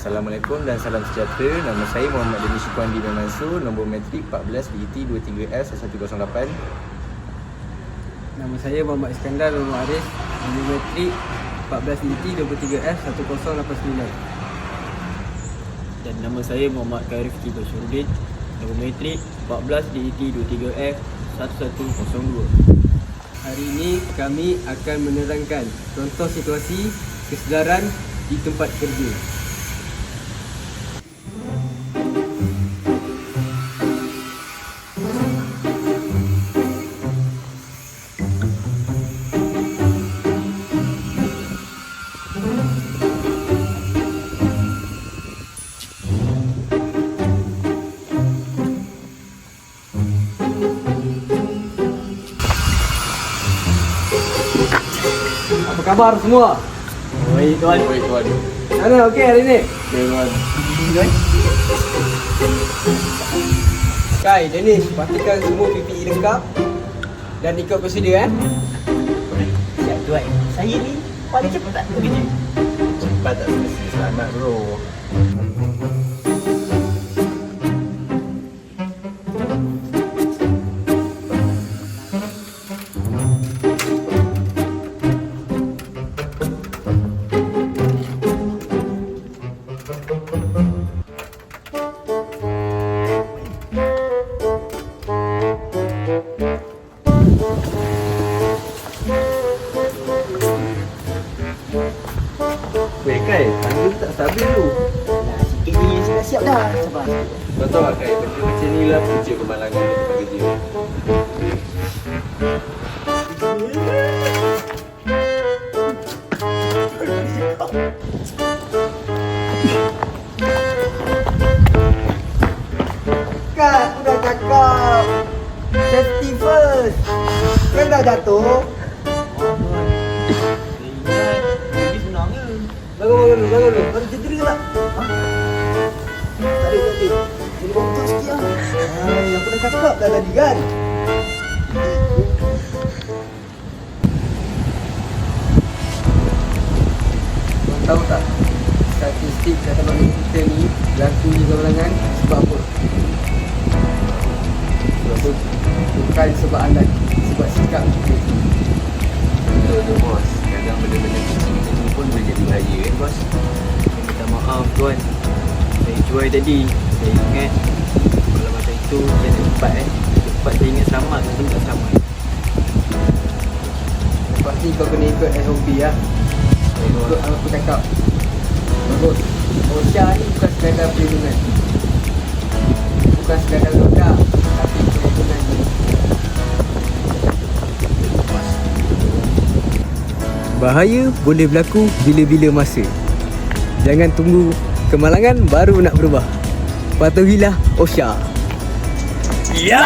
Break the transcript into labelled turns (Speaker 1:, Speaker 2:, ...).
Speaker 1: Assalamualaikum dan salam sejahtera. Nama saya Muhammad Deni Syukuandi bin Mansur, nombor matrik E 14 BET 23F 1108.
Speaker 2: Nama saya Muhammad Iskandar Nombor Arif. Nombor metrik 14 DT 23F 1089
Speaker 3: Dan nama saya Muhammad Kibar Syurudin Nombor metrik 14 DET 23F 1102
Speaker 2: Hari ini kami akan menerangkan contoh situasi kesedaran di tempat kerja Apa khabar semua?
Speaker 3: Baik tuan
Speaker 1: Baik tuan.
Speaker 2: Mana okey hari ni?
Speaker 1: Okay tuan.
Speaker 2: Kai, Dennis, pastikan semua PPE lengkap dan ikut prosedur eh.
Speaker 3: Siap tuan Saya ni paling cepat tak kerja
Speaker 1: Cepat tak selesai selamat bro. Weh Kai, tangga tu tak stabil tu.
Speaker 3: Nah sikit ni sudah siap dah Sabar.
Speaker 1: Kau tahu tak Kai, benda macam ni lah punca kemalangan di tempat kerja.
Speaker 4: Kan aku dah cakap. Safety first. Kan dah jatuh Dulu bangun dulu Baru cedera lah ha? Tak ada tak ada Jadi betul sikit lah Hai, Aku dah cakap dah tadi kan
Speaker 2: Kau tahu tak statistik kata bagi kita ni berlaku di kemalangan sebab apa? Sebab apa? Bukan sebab alat, sebab sikap kita.
Speaker 1: Betul tu bos. Kadang benda-benda pun boleh jadi bahaya kan bos.
Speaker 3: Saya minta maaf tuan Saya cuai tadi Saya ingat Kalau macam itu Saya nak cepat eh Cepat saya ingat selamat Tapi tak selamat
Speaker 2: Pasti kau kena ikut SOP lah. Ikut apa aku cakap. Bagus. OSHA ni bukan sekadar perlindungan. Bukan sekadar roda, Bahaya boleh berlaku bila-bila masa. Jangan tunggu kemalangan baru nak berubah. Patuhilah OSHA.
Speaker 3: Ya